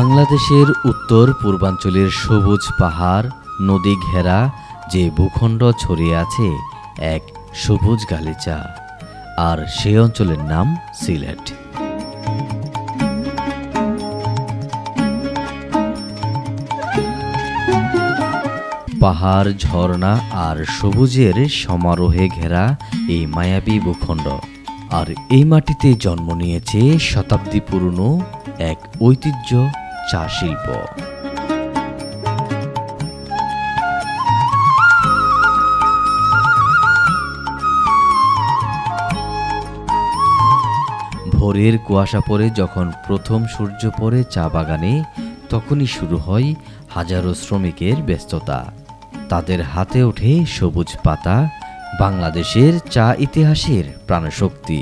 বাংলাদেশের উত্তর পূর্বাঞ্চলের সবুজ পাহাড়, নদী ঘেরা যে ভূখণ্ড ছড়িয়ে আছে এক সবুজ গালিচা। আর সেই অঞ্চলের নাম সিলেট। পাহাড়, ঝর্ণা আর সবুজের সমারোহে ঘেরা এই মায়াবী ভূখণ্ড। আর এই মাটিতে জন্ম নিয়েছে শতাব্দী পুরনো এক ঐতিহ্য চা শিল্প ভোরের কুয়াশা পরে যখন প্রথম সূর্য পড়ে চা বাগানে, তখনই শুরু হয় হাজারো শ্রমিকের ব্যস্ততা। তাদের হাতে ওঠে সবুজ পাতা, বাংলাদেশের চা ইতিহাসের প্রাণশক্তি।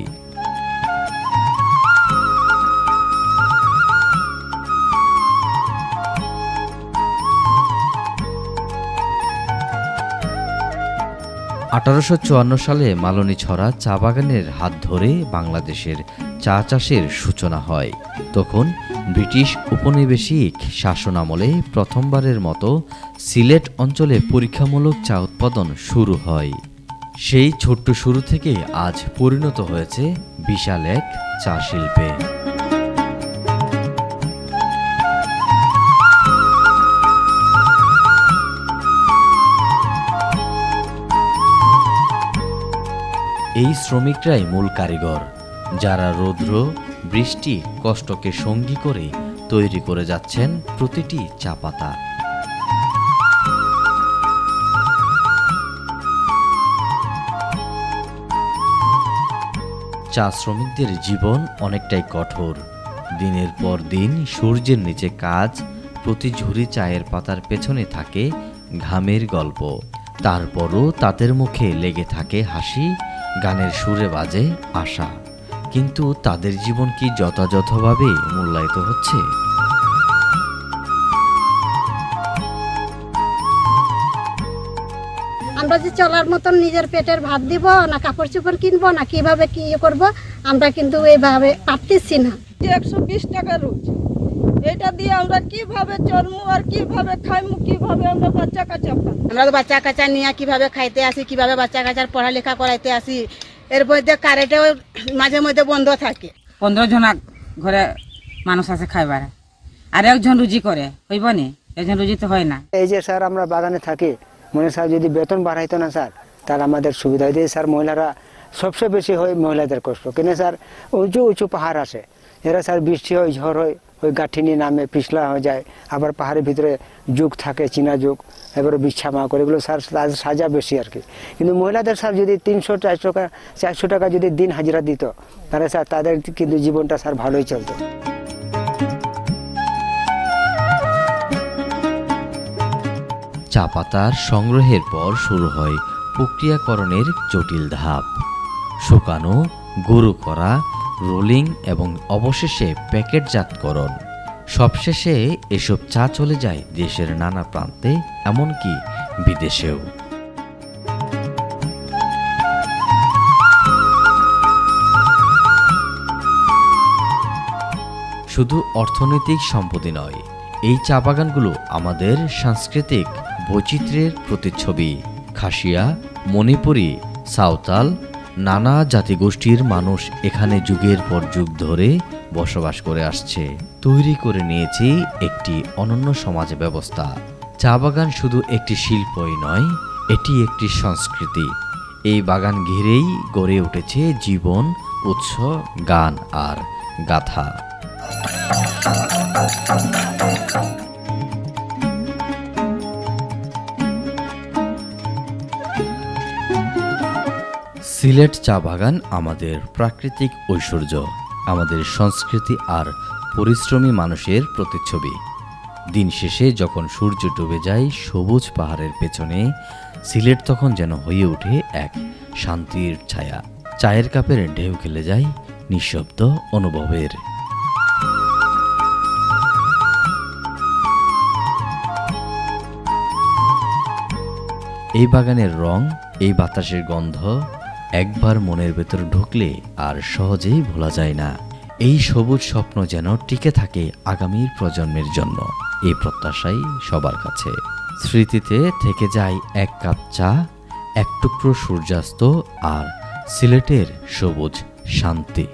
আঠারোশো চুয়ান্ন সালে মালনী ছড়া চা বাগানের হাত ধরে বাংলাদেশের চা চাষের সূচনা হয়। তখন ব্রিটিশ উপনিবেশিক শাসনামলে প্রথমবারের মতো সিলেট অঞ্চলে পরীক্ষামূলক চা উৎপাদন শুরু হয়। সেই ছোট্ট শুরু থেকে আজ পরিণত হয়েছে বিশাল এক চা শিল্পে। এই শ্রমিকরাই মূল কারিগর, যারা রৌদ্র, বৃষ্টি, কষ্টকে সঙ্গী করে তৈরি করে যাচ্ছেন প্রতিটি চা পাতা। চা শ্রমিকদের জীবন অনেকটাই কঠোর। দিনের পর দিন সূর্যের নিচে কাজ, প্রতি ঝুড়ি চায়ের পাতার পেছনে থাকে ঘামের গল্প। তারপরও তাদের মুখে লেগে থাকে হাসি গানের সুরে বাজে আশা। কিন্তু তাদের জীবন কি যথাযথভাবে মূল্যায়িত হচ্ছে? আমরা যে চলার মতন নিজের পেটের ভাত দিব না কাপড় চোপড় কিনবো না কীভাবে কি ইয়ে করব আমরা কিন্তু এইভাবে পারতেছি না। একশো বিশ টাকা রোজ। এটা দিয়ে আমরা কীভাবে চলমু আর কীভাবে খাইমু কীভাবে আমরা বাচ্চা কাচ্চা পাবো আমরা তো বাচ্চা কাচ্চা নিয়ে কীভাবে খাইতে আসি কীভাবে বাচ্চা কাচ্চার পড়ালেখা করাইতে আসি এর মধ্যে কারেন্টেও মাঝে মধ্যে বন্ধ থাকে। পনেরো জন ঘরে মানুষ আছে খাইবার। আর একজন রুজি করে হইব নি? একজন রুজি তো হয় না। এই যে স্যার আমরা বাগানে থাকি মনে স্যার যদি বেতন বাড়াইতো না স্যার তাহলে আমাদের সুবিধা হইতে। স্যার মহিলারা সবচেয়ে বেশি হয় মহিলাদের কষ্ট। কিন্তু স্যার? উঁচু উঁচু পাহাড় আছে। এরা স্যার বৃষ্টি হয়, ঝড় হয়, ওই গাঠিনি নামে পিছলা হয়ে যায়। আবার পাহাড়ের ভিতরে যুগ থাকে, চীনা যুগ, এবারে বিচ্ছা মা করে। এগুলো স্যার সাজা বেশি আর কি। কিন্তু মহিলাদের স্যার যদি তিনশো, চারশো টাকা চারশো টাকা যদি দিন হাজিরা দিত, তাহলে স্যার তাদের কিন্তু জীবনটা স্যার ভালোই চলতো। চা পাতার সংগ্রহের পর শুরু হয় প্রক্রিয়াকরণের জটিল ধাপ। শুকানো, গুঁড়ো করা, রোলিং এবং অবশেষে প্যাকেটজাতকরণ। সবশেষে এসব চা চলে যায় দেশের নানা প্রান্তে, এমনকি বিদেশেও। শুধু অর্থনৈতিক সম্পত্তি নয়, এই চা বাগানগুলো আমাদের সাংস্কৃতিক বৈচিত্র্যের প্রতিচ্ছবি। খাসিয়া, মণিপুরী, সাঁওতাল নানা জাতিগোষ্ঠীর মানুষ এখানে যুগের পর যুগ ধরে বসবাস করে আসছে। তৈরি করে নিয়েছে একটি অনন্য সমাজ ব্যবস্থা। চা বাগান শুধু একটি শিল্পই নয়, এটি একটি সংস্কৃতি। এই বাগান ঘিরেই গড়ে উঠেছে জীবন উৎস গান আর গাথা। সিলেট চা বাগান আমাদের প্রাকৃতিক ঐশ্বর্য, আমাদের সংস্কৃতি আর পরিশ্রমী মানুষের প্রতিচ্ছবি। দিন শেষে যখন সূর্য ডুবে যায় সবুজ পাহাড়ের পেছনে, সিলেট তখন যেন হয়ে ওঠে এক শান্তির ছায়া। চায়ের কাপের ঢেউ খেলে যায় নিঃশব্দ অনুভবের। এই বাগানের রং, এই বাতাসের গন্ধ একবার মনের ভেতর ঢুকলে আর সহজেই ভোলা যায় না। এই সবুজ স্বপ্ন যেন টিকে থাকে আগামীর প্রজন্মের জন্য। এই প্রত্যাশাই সবার কাছে। স্মৃতিতে থেকে যায় এক কাপ চা, এক টুকরো সূর্যাস্ত আর সিলেটের সবুজ শান্তি।